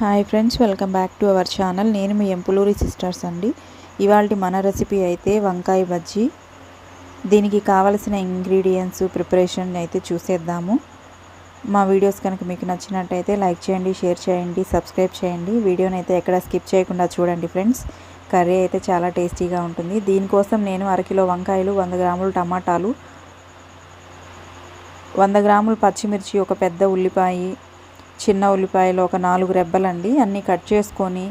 Hi friends welcome back to our channel. నేను మీ ఎంపులూరి sisters అండి. ఇవాళ మన రెసిపీ అయితే వంకాయ బజ్జీ. దీనికి కావలసిన ఇంగ్రీడియంట్స్ ప్రిపరేషన్ అయితే చూసేద్దాము. మా వీడియోస్ కనుక మీకు నచ్చినట్టయితే లైక్ చేయండి షేర్ చేయండి సబ్స్క్రైబ్ చేయండి. వీడియోని అయితే ఎక్కడ స్కిప్ చేయకుండా చూడండి ఫ్రెండ్స్. కర్రీ అయితే చాలా టేస్టీగా ఉంటుంది. దీనికోసం నేను అరకిలో వంకాయలు వంద గ్రాములు టమాటాలు వంద గ్రాములు పచ్చిమిర్చి ఒక పెద్ద ఉల్లిపాయ చిన్న ఉల్లిపాయలు ఒక నాలుగు రెబ్బలండి. అన్నీ కట్ చేసుకొని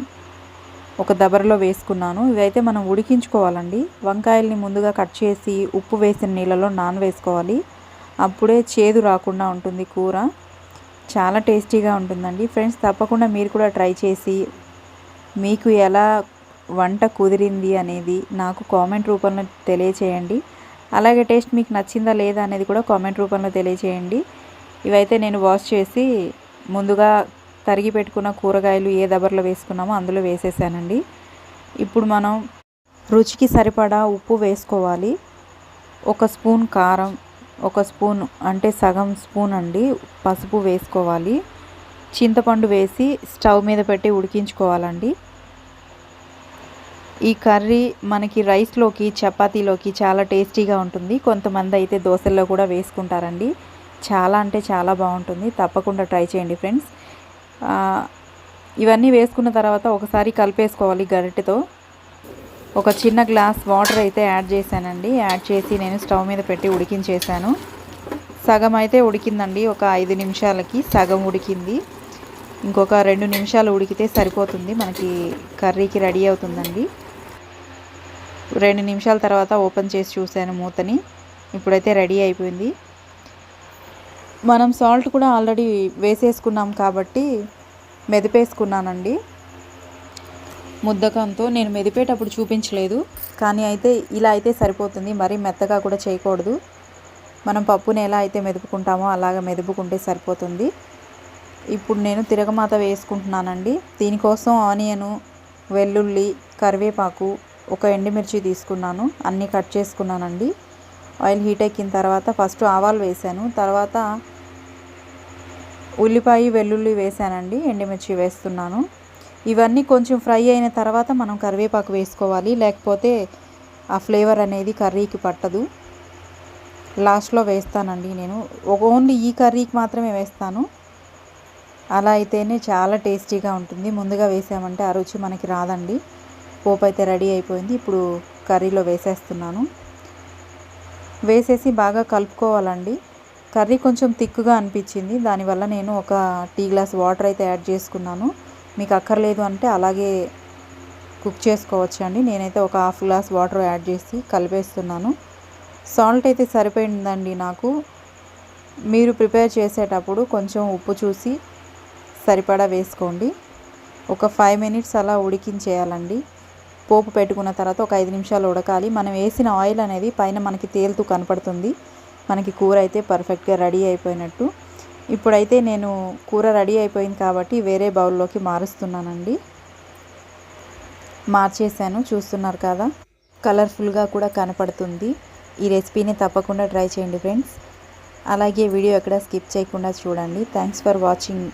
ఒక దబరలో వేసుకున్నాను. ఇవైతే మనం ఉడికించుకోవాలండి. వంకాయల్ని ముందుగా కట్ చేసి ఉప్పు వేసిన నీళ్ళలో నానవేసుకోవాలి. అప్పుడే చేదు రాకుండా ఉంటుంది కూర. చాలా టేస్టీగా ఉంటుందండి. ఫ్రెండ్స్ తప్పకుండా మీరు కూడా ట్రై చేసి మీకు ఎలా వంట కుదిరింది అనేది నాకు కామెంట్ రూపంలో తెలియచేయండి. అలాగే టేస్ట్ మీకు నచ్చిందా లేదా అనేది కూడా కామెంట్ రూపంలో తెలియచేయండి. ఇవైతే నేను వాష్ చేసి ముందుగా తరిగి పెట్టుకున్న కూరగాయలు ఏ దబర్లో వేసుకున్నామో అందులో వేసేసానండి. ఇప్పుడు మనం రుచికి సరిపడా ఉప్పు వేసుకోవాలి. ఒక స్పూన్ కారం ఒక స్పూన్ అంటే సగం స్పూన్ అండి పసుపు వేసుకోవాలి. చింతపండు వేసి స్టవ్ మీద పెట్టి ఉడికించుకోవాలండి. ఈ కర్రీ మనకి రైస్లోకి చపాతీలోకి చాలా టేస్టీగా ఉంటుంది. కొంతమంది అయితే దోశల్లో కూడా వేసుకుంటారండి. చాలా అంటే చాలా బాగుంటుంది. తప్పకుండా ట్రై చేయండి ఫ్రెండ్స్. ఇవన్నీ వేసుకున్న తర్వాత ఒకసారి కలిపేసుకోవాలి గరిటెతో. ఒక చిన్న గ్లాస్ వాటర్ అయితే యాడ్ చేశానండి. యాడ్ చేసి నేను స్టవ్ మీద పెట్టి ఉడికించేసాను సగం అయితే ఉడికిందండి. ఒక ఐదు నిమిషాలకి సగం ఉడికింది. ఇంకొక రెండు నిమిషాలు ఉడికితే సరిపోతుంది. మనకి కర్రీకి రెడీ అవుతుందండి. రెండు నిమిషాల తర్వాత ఓపెన్ చేసి చూశాను మూతని. ఇప్పుడైతే రెడీ అయిపోయింది. మనం సాల్ట్ కూడా ఆల్రెడీ వేసేసుకున్నాం కాబట్టి మెదిపేసుకున్నానండి. ముద్దకంతో నేను మెదిపేటప్పుడు చూపించలేదు. కానీ అయితే ఇలా అయితే సరిపోతుంది. మరీ మెత్తగా కూడా చేయకూడదు. మనం పప్పుని ఎలా అయితే మెదుపుకుంటామో అలాగ మెదుపుకుంటే సరిపోతుంది. ఇప్పుడు నేను తిరగమాత వేసుకుంటున్నానండి. దీనికోసం ఆనియను వెల్లుల్లి కరివేపాకు ఒక ఎండుమిర్చి తీసుకున్నాను. అన్నీ కట్ చేసుకున్నానండి. ఆయిల్ హీట్ ఎక్కిన తర్వాత ఫస్ట్ ఆవాలు వేసాను తర్వాత ఉల్లిపాయ వెల్లుల్లి వేసానండి ఎండుమిర్చి వేస్తున్నాను. ఇవన్నీ కొంచెం ఫ్రై అయిన తర్వాత మనం కరివేపాకు వేసుకోవాలి. లేకపోతే ఆ ఫ్లేవర్ అనేది కర్రీకి పట్టదు. లాస్ట్లో వేస్తానండి నేను. ఓన్లీ ఈ కర్రీకి మాత్రమే వేస్తాను. అలా అయితేనే చాలా టేస్టీగా ఉంటుంది. ముందుగా వేసామంటే ఆ రుచి మనకి రాదండి. పోపు అయితే రెడీ అయిపోయింది. ఇప్పుడు కర్రీలో వేసేస్తున్నాను. వేసేసి బాగా కలుపుకోవాలండి. కర్రీ కొంచెం థిక్గా అనిపించింది. దానివల్ల నేను ఒక టీ గ్లాస్ వాటర్ అయితే యాడ్ చేసుకున్నాను. మీకు అక్కర్లేదు అంటే అలాగే కుక్ చేసుకోవచ్చు అండి. నేనైతే ఒక హాఫ్ గ్లాస్ వాటర్ యాడ్ చేసి కలిపేస్తున్నాను. సాల్ట్ అయితే సరిపోయిందండి నాకు. మీరు ప్రిపేర్ చేసేటప్పుడు కొంచెం ఉప్పు చూసి సరిపడా వేసుకోండి. ఒక ఫైవ్ మినిట్స్ అలా ఉడికించేయాలండి. పోపు పెట్టుకున్న తర్వాత ఒక ఐదు నిమిషాలు ఉడకాలి. మనం వేసిన ఆయిల్ అనేది పైన మనకి తేలుతూ కనపడుతుంది. మనకి కూర అయితే పర్ఫెక్ట్గా రెడీ అయిపోయినట్టు. ఇప్పుడైతే నేను కూర రెడీ అయిపోయింది కాబట్టి వేరే బౌల్లోకి మారుస్తున్నానండి. మార్చేసాను చూస్తున్నారు కదా. కలర్ఫుల్గా కూడా కనపడుతుంది. ఈ రెసిపీని తప్పకుండా ట్రై చేయండి ఫ్రెండ్స్. అలాగే వీడియో ఎక్కడ స్కిప్ చేయకుండా చూడండి. Thanks for watching